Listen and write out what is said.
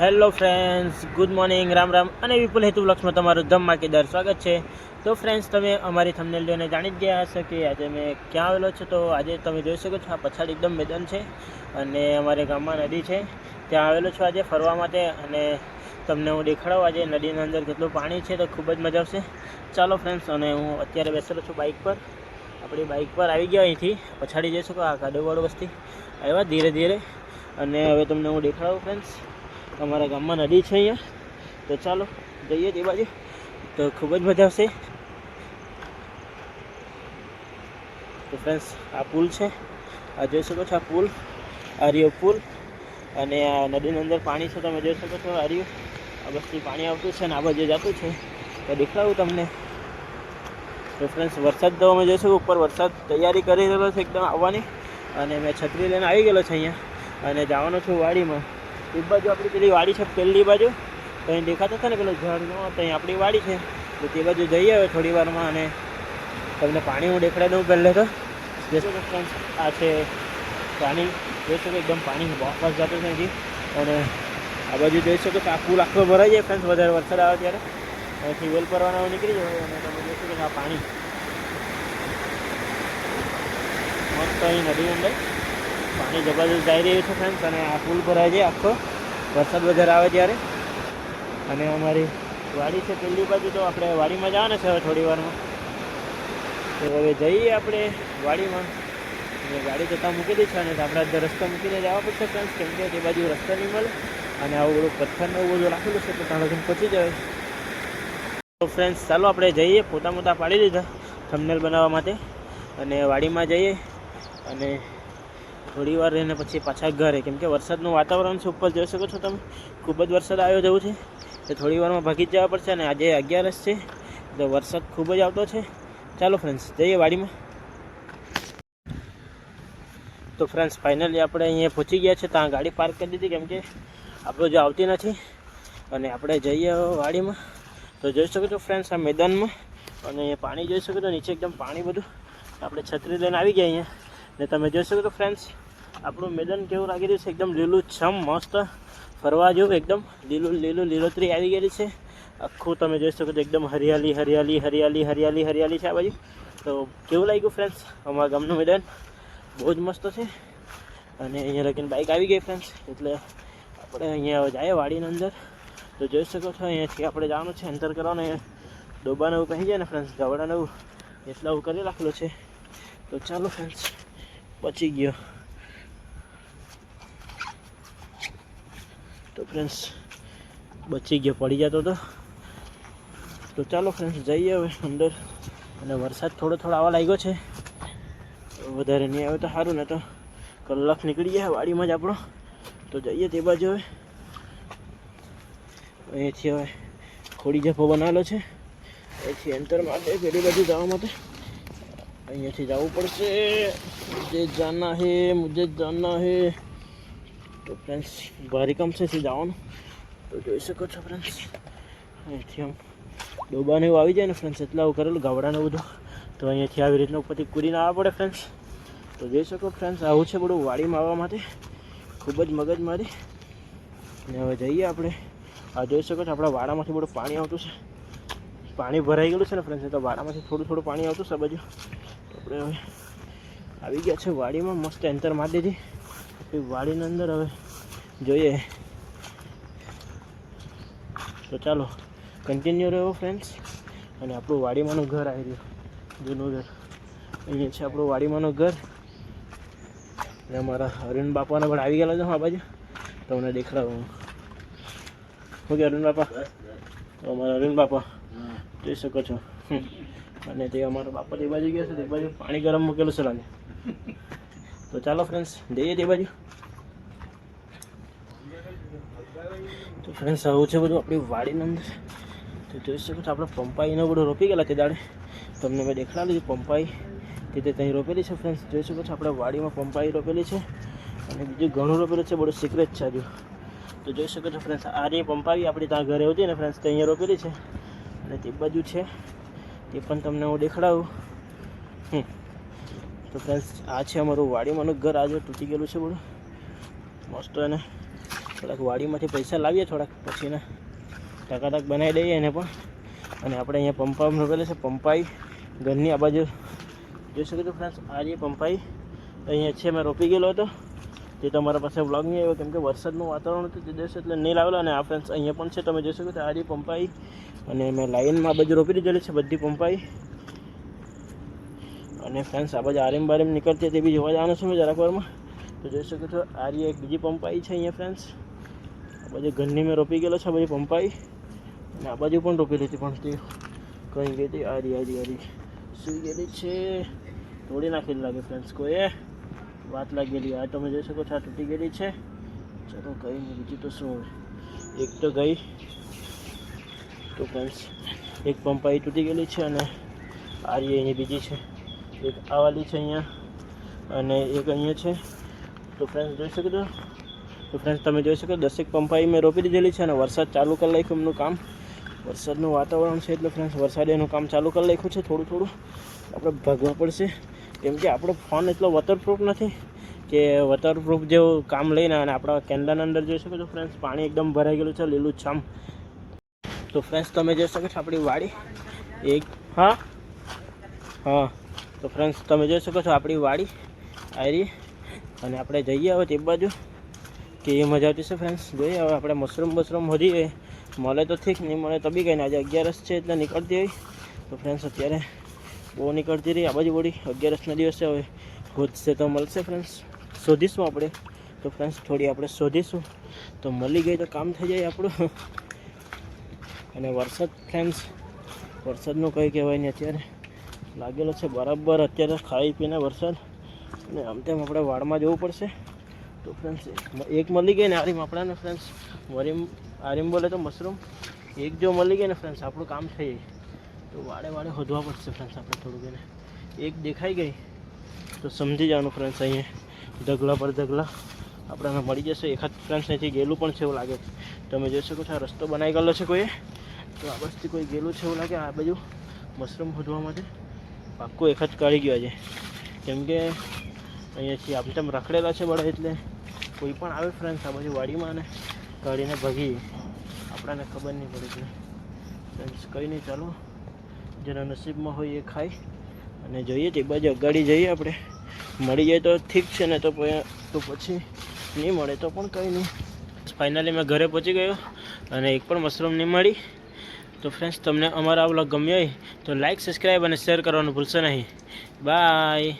Hello friends, good morning, Ram Ram અને વિપુલ હેતુ લક્ષમાં તમારું ધમાકેદાર માકેદાર સ્વાગત છે. તો ફ્રેન્ડ્સ, તમે અમારી થંબનેલ જોઈને જાણી જ ગયા હશો કે આજે મેં ક્યાં આવેલો છું. તો આજે તમે જોઈ શકો છો, આ પછાડ એકદમ મેદાન છે અને અમારે ગામમાં નદી છે. ત્યાં આવેલો છું આજે ફરવા માટે અને તમને હું દેખાડું આજે નદીની અંદર કેટલું પાણી છે તો ખૂબ જ મજા આવશે. ચાલો ફ્રેન્ડ્સ, અને હું અત્યારે બેસેલો છું બાઇક પર. આપણી બાઇક પર આવી ગયા અહીંથી. પછાડી જઈ શકો આ કાદોવાળો વસ્તી. આવ્યા ધીરે ધીરે. અને હવે તમને હું દેખાડું ફ્રેન્ડ્સ. અમારા ગામમાં નદી છે અહીંયા. તો ચાલો, જઈએ તે બાજુ. તો ખૂબ જ મજા આવશે. તો ફ્રેન્ડ્સ આ પુલ છે. આ જોઈ શકો છો આ પુલ આ રહ્યો પુલ. અને આ નદીની અંદર પાણી છે, તમે જોઈ શકો છો આ રહ્યું આ બસથી પાણી આવતું છે અને આ બાજુ જતું છે. તો દેખાડું તમને. તો ફ્રેન્ડ્સ વરસાદ તો અમે જોઈશું ઉપર વરસાદ તૈયારી કરી રહ્યો છે, એકદમ આવવાની. અને મેં છત્રી લઈને આવી ગયેલો છે અહીંયા. અને જવાનો છું વાડીમાં. એક બાજુ આપણી પેલી વાડી છે પહેલી બાજુ. તો અહીં દેખાતા હતા ને પેલો ઝાડનો, તો અહીં આપણી વાડી છે. તો તે બાજુ જઈએ આવ્યો થોડી વારમાં અને તમને પાણી હું દેખાડી દઉં પહેલે તો. કે આ છે પાણી. જોઈ શકો એકદમ પાણી વાપસ જતું અહીંથી. અને આ બાજુ જોઈ શકો તો આખું આખો ભરાઈ જાય ફ્રેન્ડ્સ, વધારે વરસાદ આવે ત્યારે. અહીંથી વેલ પરવાના નીકળી જાય અને તમે જોઈ શકો કે આ પાણી. મસ્ત અહીં નદી અંદર. પાણી જબરદસ્ત જઈ રહ્યું છે ફ્રેન્ડ્સ અને આ પુલ ભરાય છે આખો. વરસાદ વધારે આવે ત્યારે. અને અમારી વાડી છે પેલી બાજુ, તો આપણે વાડીમાં જવાના છે હવે થોડી વારમાં. તો હવે જઈએ આપણે વાડીમાં. અને ગાડી જતાં મૂકી છે અને આપણે રસ્તો મૂકીને જવા પડશે ફ્રેન્ડ્સ કેમ કે તે બાજુ રસ્તો નહીં મળે. અને આવું બધું પથ્થરને એવું બધું રાખેલું છે, તો ત્યાં લગીને પહોંચી જાય તો ફ્રેન્ડ્સ ચાલો આપણે જઈએ, પોતા મોટા પાડી દીધા થંબનેલ બનાવવા માટે. અને વાડીમાં જઈએ. અને થોડી વાર રહીને પછી પાછા ઘરે. કેમ કે વરસાદનું વાતાવરણ છે ઉપર, જોઈ શકો છો તમે. ખૂબ જ વરસાદ આવ્યો જેવું છે. તો થોડી વારમાં ભાગી જવા પડશે અને આજે અગિયારસ છે. તો વરસાદ ખૂબ જ આવતો છે. ચાલો ફ્રેન્ડ્સ જઈએ વાડીમાં. તો ફ્રેન્ડ્સ ફાઇનલી આપણે અહીંયા પહોંચી ગયા છે. ત્યાં ગાડી પાર્ક કરી દીધી, કેમ કે આપણો જો આવતી નથી. અને આપણે જઈએ વાડીમાં. તો જોઈ શકો છો ફ્રેન્ડ્સ આ મેદાનમાં. અને પાણી જોઈ શકો છો, નીચે એકદમ પાણી બધું. આપણે છત્રી લઈને આવી ગયા અહીંયા. ને તમે જોઈ શકો છો ફ્રેન્ડ્સ આપણું મેદાન કેવું લાગી રહ્યું છે? એકદમ લીલું, છમ, મસ્ત. ફરવા જેવું, એકદમ લીલું લીલું, લીલોતરી આવી ગયેલી છે. આખું તમે જોઈ શકો છો, એકદમ હરિયાળી હરિયાળી હરિયાળી હરિયાળી હરિયાળી છે આ બાજુ. તો કેવું લાગ્યું ફ્રેન્ડ્સ અમારા ગામનું મેદાન? બહુ જ મસ્ત છે. અને અહીંયા લગીને બાઇક આવી ગઈ ફ્રેન્ડ્સ એટલે આપણે અહીંયા જઈએ વાડીની અંદર. તો જોઈ શકો છો, અહીંયાથી આપણે જવાનું છે અંતર કરવાનું ડોબાને એવું કહી જાય ને ફ્રેન્ડ્સ ગવડાને એવું. એટલે એવું કરી રાખેલું છે. તો ચાલો ફ્રેન્ડ્સ પચી ગયો. તો ફ્રેન્ડ્સ બચી ગયો, પડી જતો હતો તો ચાલો ફ્રેન્ડ્સ જઈએ હવે અંદર. અને વરસાદ થોડો થોડો આવવા લાગ્યો છે. વધારે નહીં આવે તો સારું ને તો કલાક નીકળી જાય વાડીમાં જ આપણો. તો જઈએ તે બાજુ હવે. અહીંયાથી હવે ખોડી જફો બનાવેલો છે. અહીંથી એન્ટર માટે પેલી બાજુ જવા માટે. અહીંયાથી જવું પડશે. મુજે જાના હે મુજે જાના હે. તો ફ્રેન્ડ્સ ભારી કામ છે જવાનું તો જોઈ શકો છો ફ્રેન્ડ્સ અહીંયાથી આમ ડોબાને એવું આવી જાય ને ફ્રેન્ડ્સ એટલે આવું કરેલું ગાવડાને બધું. તો અહીંયાથી આવી રીતના ઉપરથી કૂદીને આવવા પડે ફ્રેન્ડ્સ તો જોઈ શકો ફ્રેન્ડ્સ આવું છે બધું વાડીમાં આવવા માટે. ખૂબ જ મગજ મારી. ને હવે જઈએ આપણે. આ જોઈ શકો છો, આપણા વાડામાંથી બધું પાણી આવતું છે. પાણી ભરાઈ ગયેલું છે ને ફ્રેન્ડ્સ તો વાડામાંથી થોડું થોડું પાણી આવતું છે આ બાજુ. આપણે હવે આવી ગયા છે વાડીમાં, મસ્ત એન્ટર મારી દીધી. આપણી વાડીની અંદર હવે જોઈએ. તો ચાલો કન્ટિન્યુ રહ્યો ફ્રેન્ડ્સ અને આપણું વાડીમાંનું ઘર આવી રહ્યું. જૂનું ઘર. અહીંયા છે આપણું વાડીમાંનું ઘર. અને અમારા અરુણ બાપાને પણ આવી ગયેલા છે આ બાજુ. તમને દેખાડું શું કે અરુણ બાપા? તો અમારા અરુણ બાપા. જોઈ શકો છો. અને તે અમારા બાપા તે બાજુ ગયા છે, તે બાજુ પાણી ગરમ મૂકેલું છે, લાગે. તો ચાલો ફ્રેન્ડ્સ જઈએ તે બાજુ. તો ફ્રેન્ડ્સ આવું છે બધું આપણી વાડીની અંદર. તો જોઈ શકો છો, આપણે પંપાઈનો બધું રોપી ગયેલા તે દાડે. તમને મેં દેખાડેલી પંપાઈ તે તે ત્યાં રોપેલી છે ફ્રેન્ડ્સ જોઈ શકો છો, આપણે વાડીમાં પંપાઈ રોપેલી છે. અને બીજું ઘણું રોપેલું છે, બધું સિક્રેટ છે હજુ. તો જોઈ શકો છો ફ્રેન્ડ્સ આ રીતે પંપાવી આપણી ત્યાં ઘરે હતી ને ફ્રેન્ડ્સ તે અહીંયા રોપેલી છે. અને તે બાજુ છે. તે પણ તમને હું દેખાડાવું. હમ. તો ફ્રેન્ડ્સ આ છે અમારું વાડીમાંનું ઘર. આજે તૂટી ગયેલું છે બધું. મસ્ત એને થોડાક વાડીમાંથી પૈસા લાવીએ, થોડાક પછીના ટકાટક બનાવી દઈએ એને પણ. અને આપણે અહીંયા પંપા રોપેલું છે, પંપાઈ. ઘરની આ બાજુ જોઈ શકો છો ફ્રેન્ડ્સ આ જે પંપાઈ અહીંયા છે, મેં રોપી ગયેલો હતો. તે તમારા પાસે વ્લોગ નહીં આવ્યો, કેમ કે વરસાદનું વાતાવરણ હતું તે દિવસે, એટલે નહીં લાવેલો. અને આ ફ્રેન્ડ્સ અહીંયા પણ છે, તમે જોઈ શકો છો, આ જે પંપાઈ. અને મેં લાઇનમાં બાજુ રોપી દીધેલી છે, બધી પંપાઈ. અને ફ્રેન્ડ્સ આ બાજુ આરેમ બારેમ નીકળતી તે બી જોવા જવાનું છું મેં જરાક વારમાં. તો જોઈ શકો છો આ એક બીજી પંપાઈ છે અહીંયા ફ્રેન્ડ્સ આ બાજુ ઘરની મેં રોપી ગયેલો છે, આ બધી પંપાઈ. અને આ બાજુ પણ રોપેલી હતી, પણ તે કઈ ગઈ હતી આ રહી આ રહી ગયેલી છે. તોડી નાખેલી લાગે ફ્રેન્ડ્સ કોઈએ. વાત લાગેલી, આ તમે જોઈ શકો છો, આ તૂટી ગયેલી છે. ચલો કંઈ નહીં બીજું તો શું એક તો ગઈ. તો ફ્રેન્ડ્સ એક પંપાઈ તૂટી ગયેલી છે અને આ રહી એની બીજી છે. એક આ વાલી છે અહીંયા અને એક અહીંયા છે. તો ફ્રેન્ડ્સ જોઈ શકો છો? તો ફ્રેન્ડ્સ તમે જોઈ શકો દસેક પંપાઈ મેં રોપી દીધેલી છે અને વરસાદ ચાલુ કરી નાખ્યું એમનું કામ. વરસાદનું વાતાવરણ છે એટલે ફ્રેન્ડ્સ વરસાદે એનું કામ ચાલુ કરી નાખ્યું છે થોડું થોડું. આપણે ભાગવા પડશે. કેમ કે આપણો ફોન એટલો વોટરપ્રૂફ નથી કે વોટરપ્રૂફ જેવું કામ લઈને અને આપણા કેન્ડાના અંદર જોઈ શકો છો ફ્રેન્ડ્સ પાણી એકદમ ભરાઈ ગયેલું છે, લીલું છામ તો ફ્રેન્ડ્સ તમે જોઈ શકો છો આપણી વાડી. એક, હા? હા. તો ફ્રેન્ડ્સ તમે જોઈ શકો છો આપણી વાડી, આયરી. અને આપણે જઈએ હવે તે બાજુ. કે એ મજા આવતી છે ફ્રેન્ડ્સ જોઈએ હવે આપણે મશરૂમ બશરૂમ હજી મળે તો ઠીક, નહીં મળે તો બી કંઈ આજે અગિયારસ છે એટલે નીકળતી હોય. તો ફ્રેન્ડ્સ અત્યારે બહુ નીકળતી રહી. આ બાજુ વળી અગિયારસના દિવસે હવે હોદશે તો મળશે ફ્રેન્ડ્સ શોધીશું આપણે. તો ફ્રેન્ડ્સ થોડી આપણે શોધીશું. તો મળી ગઈ તો કામ થઈ જાય આપણું. અને વરસાદ ફ્રેન્ડ્સ વરસાદનું કંઈ કહેવાય નહીં અત્યારે. લાગેલો છે બરાબર. અત્યારે ખાઈ પીને વરસાદ. અને આમ તેમ આપણે વાડમાં જવું પડશે. તો ફ્રેન્ડ્સ એક મળી ગઈ ને આરીમ આપણાને ફ્રેન્ડ્સ વરીમ, આરીમ બોલે તો મશરૂમ. એક જો મળી ગઈ ને ફ્રેન્ડ્સ આપણું કામ થઈ તો વાડે વાડે શોધવા પડશે ફ્રેન્ડ્સ આપણે થોડુંક એને એક દેખાઈ ગઈ. તો સમજી જવાનું ફ્રેન્ડ્સ અહીંયા. ઢગલા પર ઢગલા. આપણને મળી જશે. એકાદ ફ્રેન્ડ્સ નથી ગયેલું પણ છે એવું લાગે તમે જોઈ શકો છો આ રસ્તો બનાવી ગયેલો છે કોઈએ. તો આ બસથી કોઈ ગયેલું છે એવું લાગે આ બાજુ મશરૂમ શોધવા માટે. પાક્કું એક જ કાઢી ગયો છે કેમ કે અહીંયાથી આમ તેમ રખડેલા છે બળા એટલે કોઈ પણ આવે ફ્રેન્ડ્સ આ બાજુ વાડીમાં ને કાઢીને ભાગી આપણાને ખબર નહીં પડે એટલે ફ્રેન્ડ્સ કંઈ નહીં ચાલો. જેના નસીબમાં હોય એ ખાય અને જોઈએ તે બાજુ અગાડી જઈએ આપણે. મળી જાય તો ઠીક છે ને તો તો પછી નહીં મળે તો પણ કંઈ નહીં. ફાઇનલી મેં ઘરે પહોંચી ગયો અને એક પણ મશરૂમ નહીં મળી. તો ફ્રેન્ડ્સ તમને અમારા આ વ્લોગ ગમ્યો હોય તો લાઈક સબસ્ક્રાઈબ અને શેર કરવાનું ભૂલશો નહીં. બાય